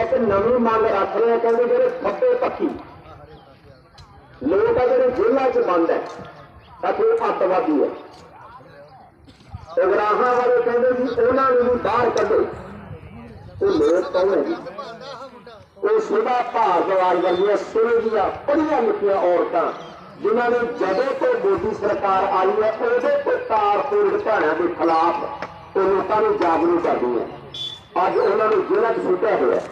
ਇੱਕ ਨਵੀਂ ਮੰਗ ਰੱਖ ਰਿਹਾ ਕਹਿੰਦੇ ਜਿਹੜੇ ਖੱਬੇ ਪੱਖੀ। ਲੋਕ ਆ ਜਿਹੜੇ ਜੇਲ੍ਹਾਂ 'ਚ ਬੰਦ ਹੈ ਅਤੇ ਅੱਤਵਾਦੀ ਹੈ। ਉਗਰਾਹਾਂ ਵਾਲੇ ਕਹਿੰਦੇ ਜੀ, ਉਹਨਾਂ ਨੂੰ ਵੀ ਬਾਹਰ ਕੱਢੋ। ਉਹ ਲੋਕ ਕੌਣ ਹੈ ਜੀ? ਉਹ ਸੁਦਾ ਭਾਰਦਵਾਜ ਵਰਗੀਆਂ ਸੁਣੀਆਂ ਪੜੀਆਂ ਲਿਖੀਆਂ ਔਰਤਾਂ, ਜਿਨ੍ਹਾਂ ਨੇ ਜਦੋਂ ਤੋਂ ਮੋਦੀ ਸਰਕਾਰ ਆਈ ਹੈ, ਉਹਦੇ ਤੋਂ ਤਾਰਪੂਰ ਭਾਣਿਆਂ ਦੇ ਖਿਲਾਫ ਉਹ ਲੋਕਾਂ ਨੂੰ ਜਾਗਰੂਕ ਕਰਦੀ ਹੈ। ਅੱਜ ਉਹਨਾਂ ਨੂੰ ਜੇਲ੍ਹਾਂ 'ਚ ਸੁੱਟਿਆ ਹੋਇਆ। ਹੈ।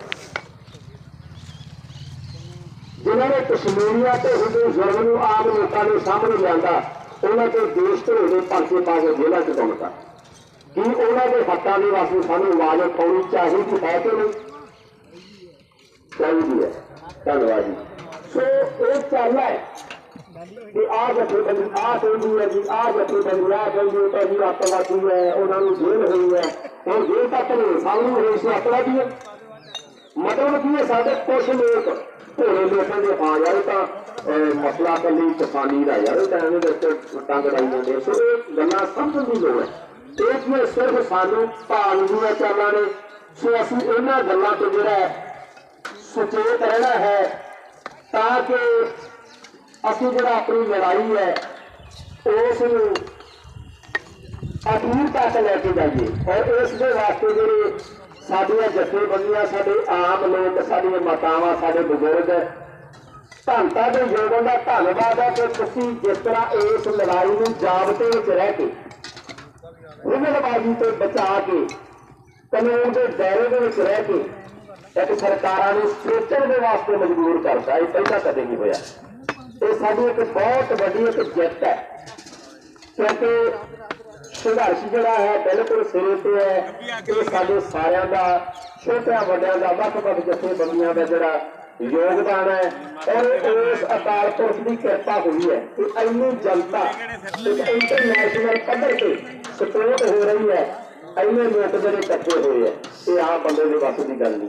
ਜਿਨ੍ਹਾਂ ਨੇ ਕਸ਼ਮੀਰੀਆਂ ਤੇ ਹਿੰਦੂ ਜ਼ੁਲਮ ਨੂੰ ਆਮ ਲੋਕਾਂ ਦੇ ਸਾਹਮਣੇ ਲਿਆਂਦਾ, ਉਹਨਾਂ ਤੇ ਦੇਸ਼ ਧਰੋਹ ਦੇ ਪਰਚੇ ਪਾ ਕੇ ਜੇਲ੍ਹਾਂ 'ਚ ਪਾਉਂਦਾ ਕੀ ਉਹਨਾਂ ਦੇ ਹੱਕਾਂ ਦੇ ਵਾਸਤੇ ਸਾਨੂੰ ਆਵਾਜ਼ ਉਠਾਉਣੀ ਚਾਹੀਦੀ ਹੈ ਕਿ ਨਹੀਂ? ਚਾਹੀਦੀ ਹੈ। ਧੰਨਵਾਦ ਜੀ। ਸੋ, ਇਹ ਚੱਲ ਹੈ ਕਿ ਆ ਜਥੇਬੰਦੀ ਆ ਕਹਿੰਦੀ ਹੈ ਜੀ ਆ ਜਥੇਬੰਦੀ ਆ ਕਹਿੰਦੀ ਤਾਂ ਜੀ ਅੱਤਵਾਦੀ ਹੈ, ਉਹਨਾਂ ਨੂੰ ਜੇਲ੍ਹ ਹੋਈ ਹੈ। ਹੁਣ ਜੇਲ੍ਹ ਤੱਕ ਨਹੀਂ, ਸਾਨੂੰ ਹੋਈ ਸੀ ਹੈ। ਮਤਲਬ ਕੀ ਹੈ, ਸਾਡੇ ਕੁਝ ਲੋਕ ਭੋਲੇ ਲੋਕਾਂ ਦੇ ਆ ਯਾਰ ਤਾਂ ਮਸਲਾ ਕੱਲੀ ਕਿਸਾਨੀ ਦਾ ਯਾਰ ਤਾਂ ਐਵੇਂ ਦੇ ਉੱਤੇ ਟੰਗ ਲਾਈ ਜਾਂਦੇ ਸੋ ਇਹ ਗੱਲਾਂ ਸਮਝਣ ਦੀ ਲੋੜ ਹੈ। ਇਹ ਜਿਵੇਂ ਸਿਰਫ ਸਾਨੂੰ ਭਾਗ ਦੀਆਂ ਚਾਲਾਂ ਨੇ। ਸੋ ਅਸੀਂ ਇਹਨਾਂ ਗੱਲਾਂ ਤੋਂ ਜਿਹੜਾ ਸੁਚੇਤ ਰਹਿਣਾ ਹੈ, ਤਾਂ ਕਿ ਅਸੀਂ ਜਿਹੜਾ ਆਪਣੀ ਲੜਾਈ ਹੈ, ਉਸ ਨੂੰ ਅਖੀਰ ਤੱਕ ਲੈ ਕੇ ਜਾਈਏ। ਔਰ ਇਸ ਦੇ ਵਾਸਤੇ ਜਿਹੜੇ ਸਾਡੀਆਂ ਜਥੇਬੰਦੀਆਂ, ਸਾਡੇ ਆਮ ਲੋਕ, ਸਾਡੀਆਂ ਮਾਤਾਵਾਂ, ਸਾਡੇ ਬਜ਼ੁਰਗ ਧੰਤਾ ਦੇ ਯੋਗਾਂ ਦਾ ਧੰਨਵਾਦ ਹੈ ਕਿ ਤੁਸੀਂ ਜਿਸ ਤਰ੍ਹਾਂ ਇਸ ਲੜਾਈ ਨੂੰ ਜਾਬਤੇ ਵਿੱਚ ਰਹਿ ਕੇ ਹੁਮਲਬਾਜ਼ੀ ਤੋਂ ਬਚਾ ਕੇ, ਕਾਨੂੰਨ ਦੇ ਦਾਇਰੇ ਦੇ ਵਿੱਚ ਰਹਿ ਕੇ, ਇੱਕ ਸਰਕਾਰਾਂ ਨੂੰ ਸੋਚਣ ਦੇ ਵਾਸਤੇ ਮਜਬੂਰ ਕਰਦਾ ਇਹ ਪਹਿਲਾਂ ਕਦੇ ਨਹੀਂ ਹੋਇਆ। ਸਾਡੀ ਇੱਕ ਬਹੁਤ ਵੱਡੀ ਇੱਕ ਜਿੱਤ ਹੈ। ਕਿਉਂਕਿ ਸੰਘਰਸ਼ ਜਿਹੜਾ ਹੈ ਬਿਲਕੁਲ ਸਿਰੇ ਤੇ ਹੈ ਇਹ ਸਾਡੇ ਸਾਰਿਆਂ ਦਾ, ਛੋਟਿਆਂ ਵੱਡਿਆਂ ਦਾ ਵੱਖ-ਵੱਖ ਜਥੇਬੰਦੀਆਂ ਦਾ ਜਿਹੜਾ ਯੋਗਦਾਨ ਹੈ ਔਰ ਇਸ ਅਕਾਲ ਪੁਰਖ ਦੀ ਕਿਰਪਾ ਹੋਈ ਹੈ ਕਿ ਇੰਨੀ ਜਨਤਾ ਇੱਕ ਇੰਟਰਨੈਸ਼ਨਲ ਪੱਧਰ ਤੇ ਸਪੋਰਟ ਹੋ ਰਹੀ ਹੈ। ਇੰਨੇ ਲੋਕ ਜਿਹੜੇ ਇਕੱਠੇ ਹੋਏ ਹੈ। ਇਹ ਆਮ ਬੰਦੇ ਦੇ ਵੱਸ ਦੀ ਗੱਲ ਨਹੀਂ।